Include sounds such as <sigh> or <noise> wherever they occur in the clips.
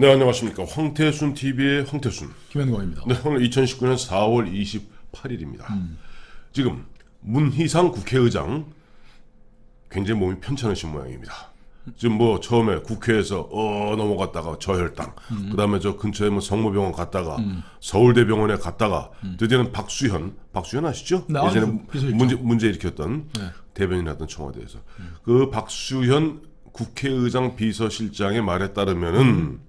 네 안녕하십니까 황태순 TV의 황태순. 김현광입니다. 네 오늘 2019년 4월 28일입니다. 지금 문희상 국회의장 굉장히 몸이 편찮으신 모양입니다. 지금 뭐 처음에 국회에서 어 넘어갔다가 저혈당, 그다음에 저 근처에 뭐 성모병원 갔다가 서울대병원에 갔다가 드디어는 박수현, 박수현 아시죠? 네, 예전에 아주 비서실장. 문제 문제 일으켰던 네. 대변인이었던 청와대에서 그 박수현 국회의장 비서실장의 말에 따르면은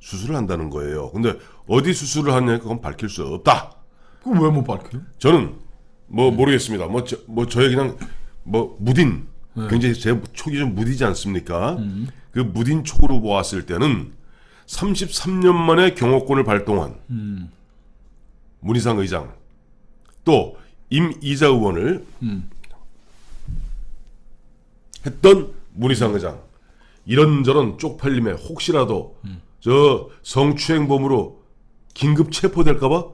수술을 한다는 거예요. 근데 어디 수술을 하냐 그건 밝힐 수 없다. 그거 왜못 밝혀요? 저는 뭐 모르겠습니다. 뭐, 저, 뭐 저의 그냥 뭐 무딘 굉장히 제 촉이 좀 무디지 않습니까? 그 무딘 촉으로 보았을 때는 33년 만에 경호권을 발동한 문희상 의장 또 임이자 의원을 했던 문희상 의장 이런저런 쪽팔림에 혹시라도 저 성추행범으로 긴급 체포될까봐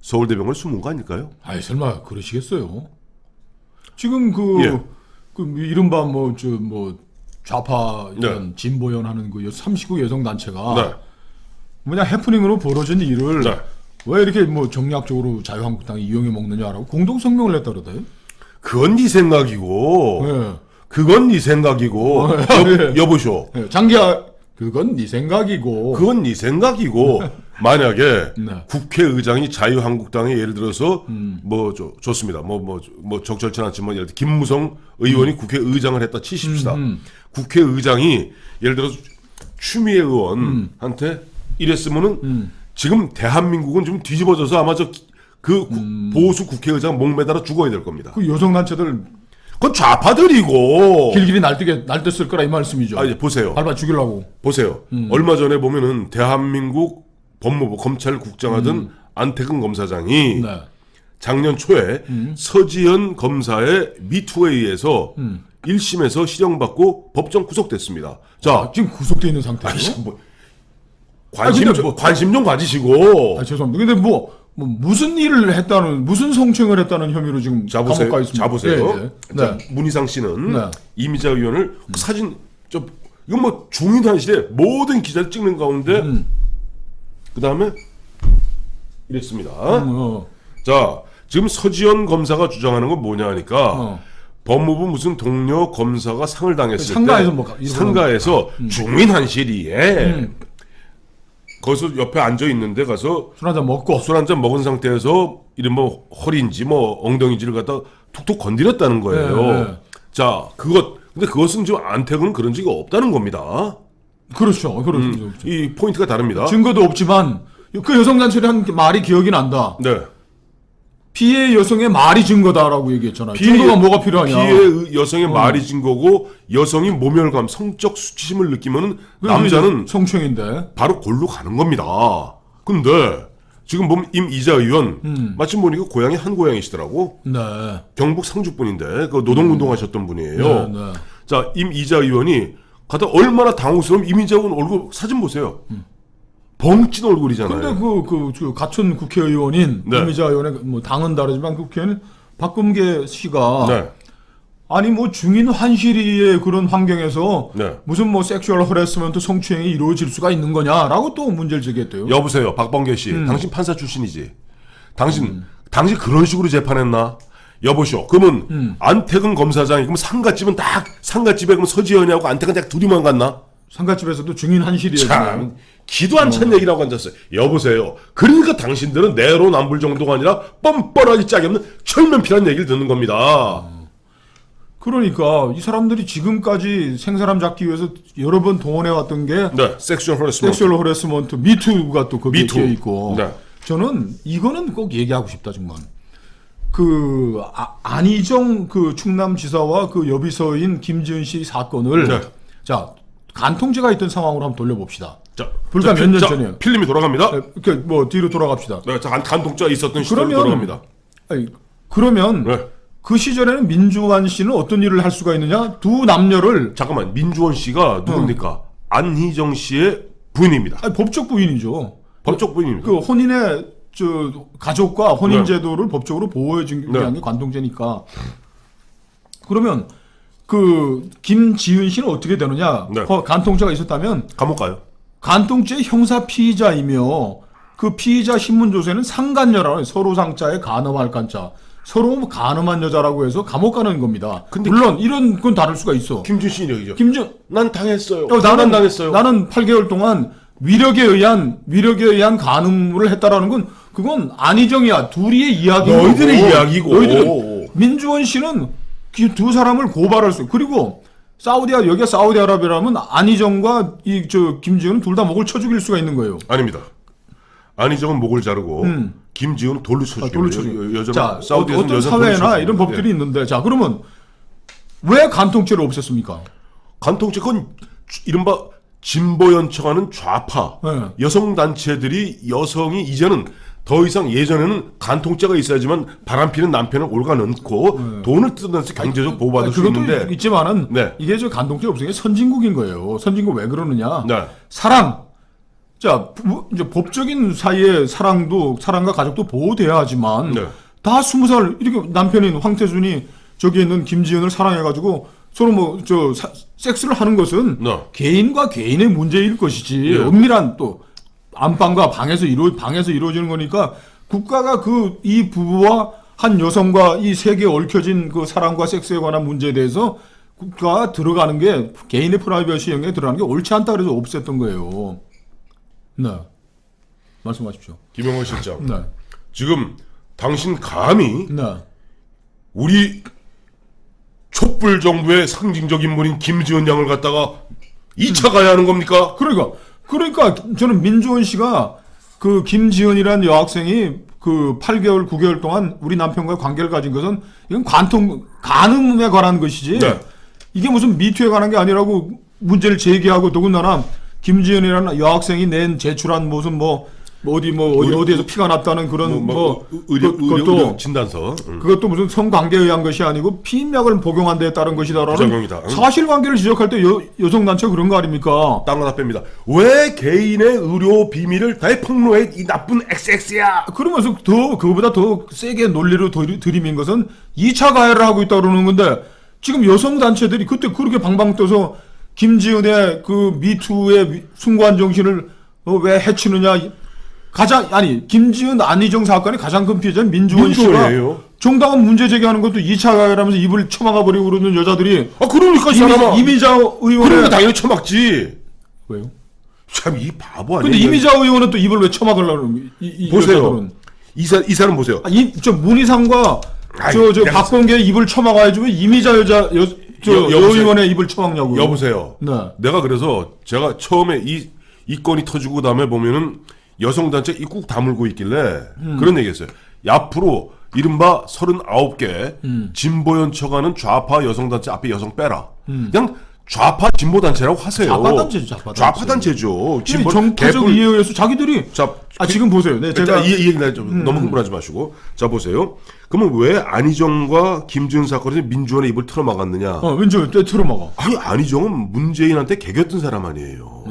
서울대병원에 숨은 거 아닐까요? 아이 설마 그러시겠어요? 지금 그, 예. 그 이른바 뭐 저 뭐 좌파 이런 네. 진보연 하는 그 39 여성 단체가 네. 뭐냐 해프닝으로 벌어진 일을 네. 왜 이렇게 뭐 정략적으로 자유한국당이 이용해 먹느냐라고 공동 성명을 냈다 그러대요. 그건 네 생각이고 예. 그건 네 생각이고 여, 예. 여보쇼 예. 장기야 그건 네 생각이고. 그건 네 생각이고. <laughs> 만약에 네. 국회의장이 자유한국당에 예를 들어서 뭐 저, 좋습니다. 뭐 뭐 뭐 적절치 않지만 예를 들어 김무성 의원이 국회의장을 했다 치십시다. 국회의장이 예를 들어서 추미애 의원한테 이랬으면은 지금 대한민국은 좀 뒤집어져서 아마 저그 보수 국회의장 목 매달아 죽어야 될 겁니다. 그 여성 단체들 그건 좌파들이고. 길길이 날뛰게 날뛰었을 거라 이 말씀이죠. 아 이제 보세요. 밟아 죽이려고. 보세요. 얼마 전에 보면은 대한민국 법무부 검찰국장 하던 안태근 검사장이 네. 작년 초에 서지현 검사의 미투에 의해서 1심에서 실형받고 법정 구속됐습니다. 자, 아, 지금 구속돼 있는 상태예요. 뭐, 관심, 아, 뭐- 관심 좀 가지시고 아, 죄송합니다. 근데 뭐, 뭐 무슨 일을 했다는 무슨 성추행을 했다는 혐의로 지금 자보세요. 감옥가 있습니다. 자보세요. 예, 예. 자, 네. 문희상 씨는 네. 이미자 의원을 그 사진 저 이건 뭐 중인한실에 모든 기자를 찍는 가운데 그 다음에 이랬습니다. 어, 자, 지금 서지현 검사가 주장하는 건 뭐냐 하니까 어. 법무부 무슨 동료 검사가 상을 당했을 상가에서 때 뭐 가- 이러고 상가에서 중민한실이에 음. 거기서 옆에 앉아 있는데 가서 술 한잔 먹고 술 한 잔 먹은 상태에서 뭐 허리인지 뭐 엉덩이지를 갖다 툭툭 건드렸다는 거예요. 네, 네. 자, 그것 근데 그것은 지금 안택은 그런 적이 없다는 겁니다. 그렇죠. 그렇죠. 음. 이 포인트가 다릅니다. 증거도 없지만 그 여성 단체를 한 말이 기억이 난다. 네. 피해 여성의 말이 증거다라고 얘기했잖아요. 증거가 뭐가 필요하냐? 어. 피해 의- 여성의 말이 증거고 여성이 모멸감, 성적 수치심을 느끼면은 그래서 남자는 이제 성추행인데. 바로 골로 가는 겁니다. 근데 지금 보면 임이자 의원 음. 마침 보니까 고향이 한 고향이시더라고. 네. 경북 상주 분인데 그 노동운동 하셨던 분이에요. 네, 네. 자 임이자 의원이 가다 얼마나 당혹스러운 임이자 의원 얼굴 사진 보세요. 벙찐 얼굴이잖아요. 근데 그, 그, 그, 같은 국회의원인, 네. 이미자 의원의 뭐 당은 다르지만 그 국회의원 박금계 씨가 네. 아니 뭐 중인 환실이의 그런 환경에서 네. 무슨 뭐 섹슈얼 허레스먼트 성추행이 이루어질 수가 있는 거냐라고 또 문제를 제기했대요. 여보세요, 박범계 씨. 음. 당신 판사 출신이지. 당신 당신 그런 식으로 재판했나? 여보쇼. 그러면 음. 안태근 검사장이 그럼 상가집은 딱 상가집에 그럼 서지현이하고 안태근 딱 둘이만 갔나? 상가집에서도 중인 환실이에요. 참 기도 안 어. 찬 얘기라고 앉았어요. 여보세요. 그러니까 당신들은 내로남불 정도가 아니라 뻔뻔하기 짝이 없는 철면피란 얘기를 듣는 겁니다. 그러니까 이 사람들이 지금까지 생사람 잡기 위해서 여러 번 동원해 왔던 게 네, 섹슈얼 허레스먼트. 섹슈얼 허레스먼트 미투가 또 거기에 미투. 끼어 있고 네. 저는 이거는 꼭 얘기하고 싶다 정말 그 아, 안희정 그 충남지사와 그 여비서인 김지은 씨 사건을 네. 자 간통죄가 있던 상황으로 한번 돌려봅시다. 자, 불과 자, 몇년 자, 전이에요. 필름이 돌아갑니다. 네, 이렇게 뭐 뒤로 돌아갑시다. 네, 자, 간, 간통죄가 있었던 시절로 그러면 돌아갑니다. 아니, 그러면 네. 그 시절에는 민주환 씨는 어떤 일을 할 수가 있느냐? 두 남녀를 잠깐만, 민주원 씨가 누굽니까? 어. 안희정 씨의 부인입니다. 아니, 법적 부인이죠. 법적 부인입니다. 그 혼인의 저 가족과 혼인 네. 제도를 법적으로 보호해 준게 네. 게 관동죄니까. 그러면 그 김지은 씨는 어떻게 되느냐? 네. 거- 간통죄가 있었다면 감옥 가요. 간통죄 형사 피의자이며 그 피의자 신문 조서에는 상간녀라고 해요. 서로 상자에 간음할 간자. 서로 간음한 여자라고 해서 감옥 가는 겁니다. 근데 물론 이런 건 다를 수가 있어. 김준신 얘기죠. 김준 난 당했어요. 어, 나는 당했어요. 나는 8개월 동안 위력에 의한 위력에 의한 간음을 했다라는 건 그건 안희정이야 둘이의 이야기. 너희들의 이야기고. 너희들은 민주원 씨는 그 두 사람을 고발할 수. 그리고 사우디아 여기가 사우디아라비아라면 안희정과 이 저 김지훈은 둘 다 목을 쳐 죽일 수가 있는 거예요. 아닙니다. 안희정은 목을 자르고 김지훈은 돌로 음. 아, 돌로 쳐주고. 여자 자, 사우디에서는 어떤 사회나. 이런 법들이 예. 있는데 자 그러면 왜 간통죄를 없앴습니까? 간통죄 건 이른바 진보 연청하는 좌파 네. 여성 단체들이 여성이 이제는 더 이상 예전에는 간통죄가 있어야지만 바람피는 남편을 올가 넣고 돈을 뜯어내서 경제적 보호받을 수 네. 그것도 있는데 있지만은 네. 이게 저 간통죄 없으니 선진국인 거예요. 선진국 왜 그러느냐? 네. 사랑. 자, 부- 이제 법적인 사이에 사랑도 사랑과 가족도 보호돼야 하지만 네. 다 스무 살 이렇게 남편인 황태순이 저기 있는 김지은을 사랑해가지고 서로 뭐 저 섹스를 하는 것은 네. 개인과 개인의 문제일 것이지 네. 은밀한 또 안방과 방에서 이루 방에서 이루어지는 거니까 국가가 그 이 부부와 한 여성과 이 세계에 얽혀진 그 사랑과 섹스에 관한 문제에 대해서 국가가 들어가는 게 개인의 프라이버시 영역에 들어가는 게 옳지 않다 그래서 없앴던 거예요. 네. 말씀하십시오. 김영원 실장 네. 지금 당신 감히 네. 우리 촛불 정부의 상징적 인물인 김지원 양을 갖다가 2차 가야 하는 겁니까? 그러니까 그러니까 저는 민주원 씨가 그 김지은이라는 여학생이 그 8개월 9개월 동안 우리 남편과의 관계를 가진 것은 이건 관통 간음에 관한 것이지 네. 이게 무슨 미투에 관한 게 아니라고 문제를 제기하고 더군다나 김지은이라는 여학생이 낸 제출한 무슨 뭐, 뭐 어디 뭐 어디 의료- 어디에서 피가 났다는 그런 뭐, 뭐, 뭐, 의료, 그, 의료, 것도 진단서 음. 그것도 무슨 성관계에 의한 것이 아니고 피임약을 복용한 데에 따른 것이다라는. 응. 사실관계를 지적할 때 여, 여성단체 그런 거 아닙니까? 딴거 다 뺍니다. 왜 개인의 의료 비밀을 다 폭로해 이 나쁜 XX야? 그러면서 더 그거보다 더 세게 논리로 들- 들이민 것은 2차 가해를 하고 있다 그러는 건데 지금 여성 단체들이 그때 그렇게 방방 떠서 김지은의 그 미투의 미- 숭고한 정신을 어, 왜 해치느냐 가장 아니 김지은 안희정 사건의 가장 큰 피해자는 민주원 씨가. 정당한 문제 제기하는 것도 2차 가해라면서 입을 쳐막아 버리고 그러는 여자들이 아 그러니까 이 사람아. 이미, 이미자 의원의 그러니까 당연히 처막지. 왜요? 참 이 바보 아니야? 근데 이미자 의원은 또 입을 왜 쳐막으려고 그러는 이, 이 보세요. 여자들은. 이 사 이 사람 보세요. 아, 이, 저 문희상과 아이, 저, 저 박범계 입을 쳐막아야지 왜 이미자 여자, 여, 저, 여- 여보세요? 여의원의 입을 쳐막냐고요. 여보세요. 네. 내가 그래서 제가 처음에 이, 이 건이 터지고 그다음에 보면은 여성단체 이꾹 다물고 있길래 음. 그런 얘기했어요. 앞으로 이른바 39개 음. 진보 연 처가는 좌파 여성단체 앞에 여성 빼라. 그냥 좌파 진보 단체라고 하세요. 음. 좌파 단체죠, 좌파 단체. 단체죠. 진보 정파적 개뿔- 이해에 의해서 자기들이 자, 아, 지금 보세요. 네, 제가 음. 제가 이, 이 얘기 나좀 너무 흥분하지 마시고 자 보세요. 그러면 왜 안희정과 김준 사건에서 민주원의 입을 틀어막았느냐? 어, 왠지 때 틀어막아. 아니 안희정은 문재인한테 개겼던 사람 아니에요.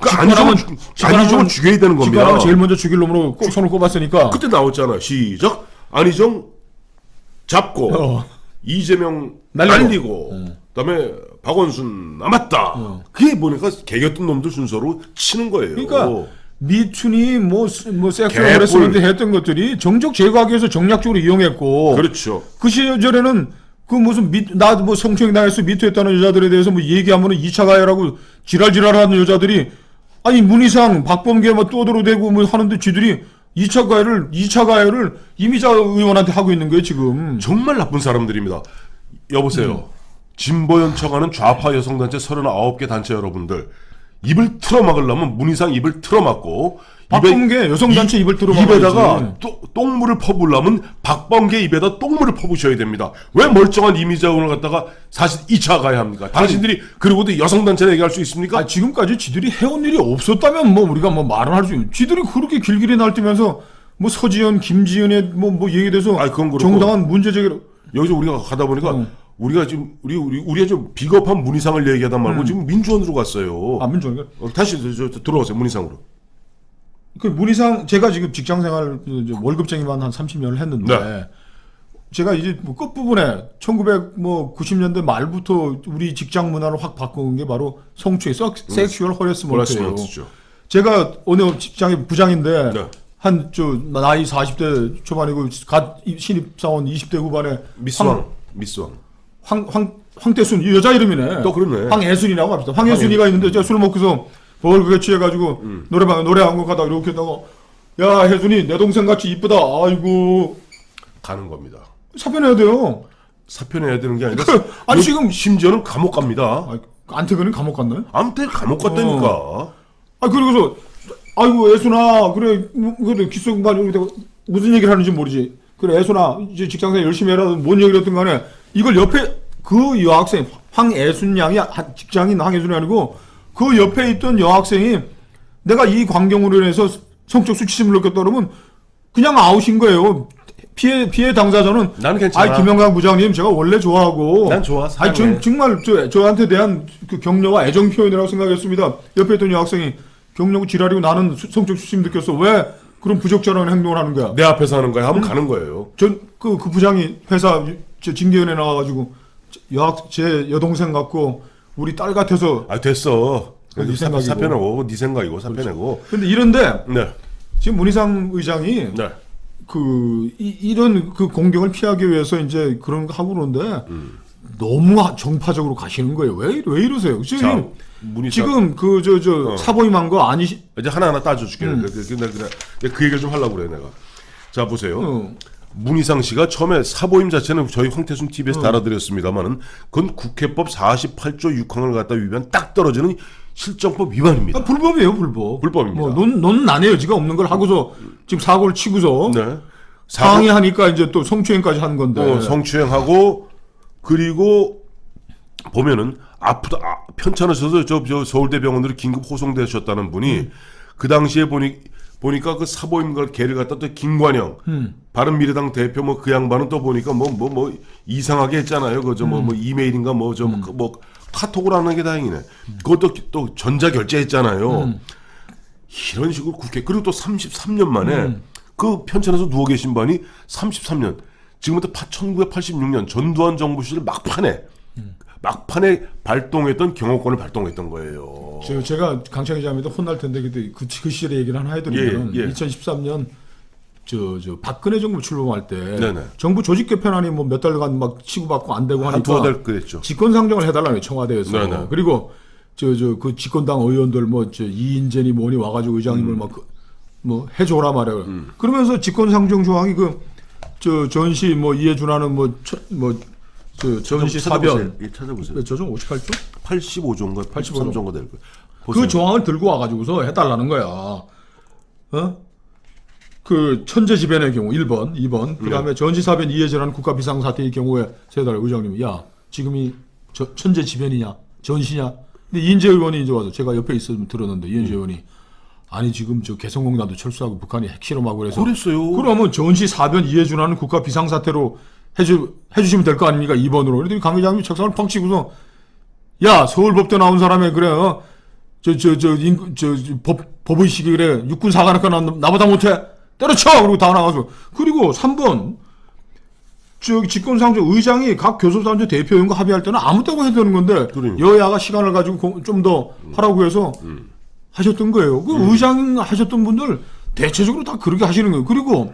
그 직관하면- 안희정은 안희정은 죽여야 되는 겁니다. 기관하면 제일 먼저 죽일 놈으로 꼭 손을 꼽았으니까. 그때 나왔잖아. 시작. 안희정 잡고 어. 이재명 날리고. 날리고, 그다음에 박원순 남았다. 그게 보니까 개겼던 놈들 순서로 치는 거예요. 그러니까 미춘이 뭐, 스- 뭐 섹스 개뿔. 오래쓰는데 했던 것들이 정적 제거하기 위해서 정략적으로 이용했고. 그렇죠. 그 시절에는 그 무슨 미, 나뭐 성추행 당해서 미투했다는 여자들에 대해서 뭐 얘기하면은 2차 가해라고 지랄지랄하는 여자들이 아니 문희상 박범계 뭐 떠들어대고 뭐 하는데 쥐들이 2차 가해를 2차 가해를 이미자 의원한테 하고 있는 거예요 지금. 정말 나쁜 사람들입니다. 여보세요. 진보 연청하는 좌파 여성단체 39개 단체 여러분들 입을 틀어막으려면 문희상 입을 틀어막고 박범계 여성단체 이- 입을 틀어막아야지. 입에다가 또, 똥물을 퍼부려면 박범계 입에다 똥물을 퍼부셔야 됩니다. 왜 멀쩡한 이미자 의원을 갖다가 사실 2차 가야 합니까? 당신들이 그리고도 여성단체 얘기할 수 있습니까? 아 지금까지 쥐들이 해온 일이 없었다면 뭐 우리가 뭐 말을 할수 있는 쥐들이 그렇게 길길이 날뛰면서 뭐 서지현 김지현의 뭐뭐 아이, 그건 그렇고. 정당한 문제 제기를 여기서 우리가 가다 보니까 응. 우리가 지금 우리 우리 우리가 좀 비겁한 문희상을 얘기하다 말고 지금 민주원으로 갔어요. 안 민주가 어, 다시 저, 저, 들어오세요 문희상으로. 그 문희상 제가 지금 직장 생활 그 월급쟁이만 한 30년을 했는데 네. 제가 이제 뭐 끝부분에 1990년대 말부터 우리 직장 문화를 확 바꾼 게 바로 성추행, 섹슈얼 허레스먼트예요. 제가 어느 직장의 부장인데 네. 한저 나이 40대 초반이고 갓 신입 사원 20대 후반에 미스왕, 미스왕. 황, 황, 황태순, 이 여자 이름이네. 또 그러네. 황애순이라고 합시다. 황애순이가 있는데 제가 술 먹고서 벌그게 취해가지고 음. 노래방에 노래 한 곡 하다 이렇게 했다가 야, 혜순이 내 동생 같이 이쁘다. 아이고. 가는 겁니다. 사표내야 돼요. 사표내야 되는 게 아니라 아니, 요- 지금- 심지어는 감옥 갑니다. 아, 안태근은 감옥 갔나요? 아무튼 감옥 갔다니까. 아, 그리고서 아이고, 애순아. 그래, 그래, 기숙반 여기 무슨 얘기를 하는지 모르지. 그래, 애순아. 이제 직장생활 열심히 해라. 뭔 얘기를 했든 간에 이걸 옆에 그 여학생, 황애순 양이 한- 직장인 황애순이 아니고 그 옆에 있던 여학생이 내가 이 광경으로 인해서 성적 수치심을 느꼈다 그러면 그냥 아웃인 거예요. 피해 피해 당사자는 나는 괜찮아. 아이 김영강 부장님 제가 원래 좋아하고 난 좋아, 아니 전. 정말 저 저한테 대한 그 격려와 애정 표현이라고 생각했습니다. 옆에 있던 여학생이 격려고 지랄이고 나는 수- 성적 수치심 느꼈어. 왜 그런 부적절한 행동을 하는 거야? 내 앞에서 하는 거야. 하면 가는 거예요. 전 그 그 부장이 회사 저 징계위원회 나와가지고 여학 제 여동생 같고 우리 딸 같아서 아 됐어. 그건 네 사- 생각이고. 사표내고 네 생각이고 사표내고. 근데 이런데 네, 지금 문희상 의장이 네. 그 이, 런그 공경을 피하기 위해서 이제 그런 거 하고 그러는데 음. 너무 하- 정파적으로 가시는 거예요. 왜, 왜 이러세요? 자, 지금 문희상 지금 그 저 저 어. 사보임한 거 아니시? 이제 하나 하나 따져 줄게. 음. 그, 그, 그, 그, 그 얘기를 좀 하려고 그래 내가. 자 보세요. 어. 문희상 씨가 처음에 사보임 자체는 저희 황태순 어. TV에서 달아드렸습니다만은 그건 국회법 48조 6항을 갖다 위반 딱 떨어지는 실정법 위반입니다. 아, 불법이에요, 불법. 불법입니다. 뭐, 논, 논 난해 여지가 없는 걸 하고서 지금 사고를 치고서 네. 상의하니까 이제 또 성추행까지 한 건데. 어, 성추행하고 그리고 보면은 아프다 아, 편찮으셔서 저, 저 서울대 병원으로 긴급 호송되셨다는 분이 음. 그 당시에 보니 보니까 그 사보임걸 개를 갖다 또 김관영 음. 바른미래당 대표 뭐 그 양반은 또 보니까 뭐 뭐뭐 이상하게 했잖아요. 그저 뭐, 뭐 음. 이메일인가 뭐저뭐 카톡으로 하는 게 다행이네. 그것도 또 전자 결제했잖아요. 음. 이런 식으로 국회 그리고 또 33년 만에 음. 그 편찬에서 누워 계신 분이 33년 지금부터 1986년 전두환 정부 시절 막판에 음. 막판에 발동했던 경호권을 발동했던 거예요. 저, 제가 강창 기자입니다. 혼날 텐데 그때 그, 그 시절의 얘기를 하나 해드리면 예, 예. 2013년 저, 저 박근혜 정부 출범할 때 네네. 정부 조직 개편안이 뭐 몇 달간 막 치고받고 안 되고 한 하니까 두어 달 그랬죠. 직권 상정을 해달라는 청와대에서 네네. 그리고 저 저 그 집권당 의원들 뭐저 이인재니 뭐니 와가지고 의장님을 음. 막뭐 해줘라 말이야. 그러면서 직권 상정 조항이 그 저 전시 뭐 이해준하는 뭐 뭐 저 전시 사변 예, 찾아보세요. 몇 조정 58조? 85조인가 85 83조인가 될 거예요. 그 보세요. 조항을 들고 와가지고서 해달라는 거야. 어? 그 천재지변의 경우 1번, 2번, 그 다음에 전시사변 이해전한 국가 비상사태의 경우에 세달 의장님이 야 지금이 저, 천재지변이냐 전시냐? 근데 이인재 의원이 이제 와서 제가 옆에 있으면 들었는데 이인재 의원이 아니 지금 저 개성공단도 철수하고 북한이 핵실험하고 그래서 그랬어요. 그러면 전시사변 이해준하는 국가 비상사태로 해주 해주시면 될 거 아닙니까 2번으로. 그랬더니 강 의장님이 책상을 펑 치고서 야 서울법대 나온 사람이 그래 어? 저 저 저인저법 법의식이 그래 육군 사관학과 나, 나보다 못해 때려쳐 그리고 다 나가서 그리고 3번 저기 집권상조 의장이 각 교섭단체 대표연과 합의할 때는 아무 때고 해도 되는 건데 그러니까. 여야가 시간을 가지고 좀 더 하라고 해서 하셨던 거예요. 그 의장 하셨던 분들 대체적으로 다 그렇게 하시는 거예요. 그리고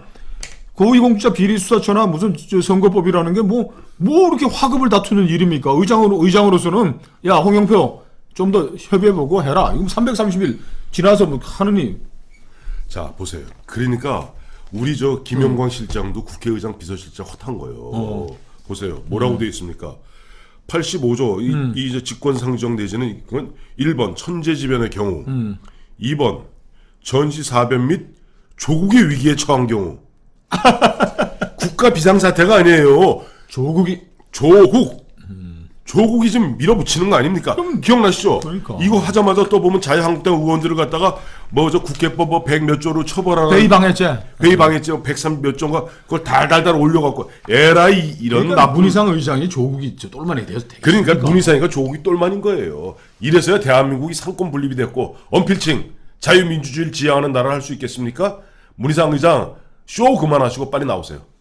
고위공직자 비리수사처나 무슨 저 선거법이라는 게 뭐, 뭐 이렇게 화급을 다투는 일입니까? 의장으로, 의장으로서는, 야, 홍영표, 좀 더 협의해보고 해라. 이거 330일 지나서 뭐 하느니, 자 보세요. 그러니까 우리 저 김영광 실장도 국회의장 비서실장 헛한 거예요. 어. 보세요. 뭐라고 돼 있습니까? 85조 이, 음. 이 이제 직권 상정 내지는 그건 1번 천재지변의 경우, 음. 2번 전시 사변 및 조국의 위기에 처한 경우. <laughs> 국가 비상사태가 아니에요. 조국이, 조국. 조국이 좀 밀어붙이는 거 아닙니까? 기억나시죠? 그러니까. 이거 하자마자 또 보면 자유한국당 의원들을 갖다가 뭐 저 국회법 뭐 100 몇 조로 처벌하는 베이방했제. 회의 방했죠. 103 몇 조인가 그걸 달달달 올려갖고 에라이 이런 그러니까 나쁜 문희상 의장이 조국이 저 똘만이 돼서 되게. 그러니까 문희상이가 조국이 똘만인 거예요. 이래서야 대한민국이 상권 분립이 됐고 언필칭 자유민주주의를 지향하는 나라를 할 수 있겠습니까? 문희상 의장 쇼 그만하시고 빨리 나오세요.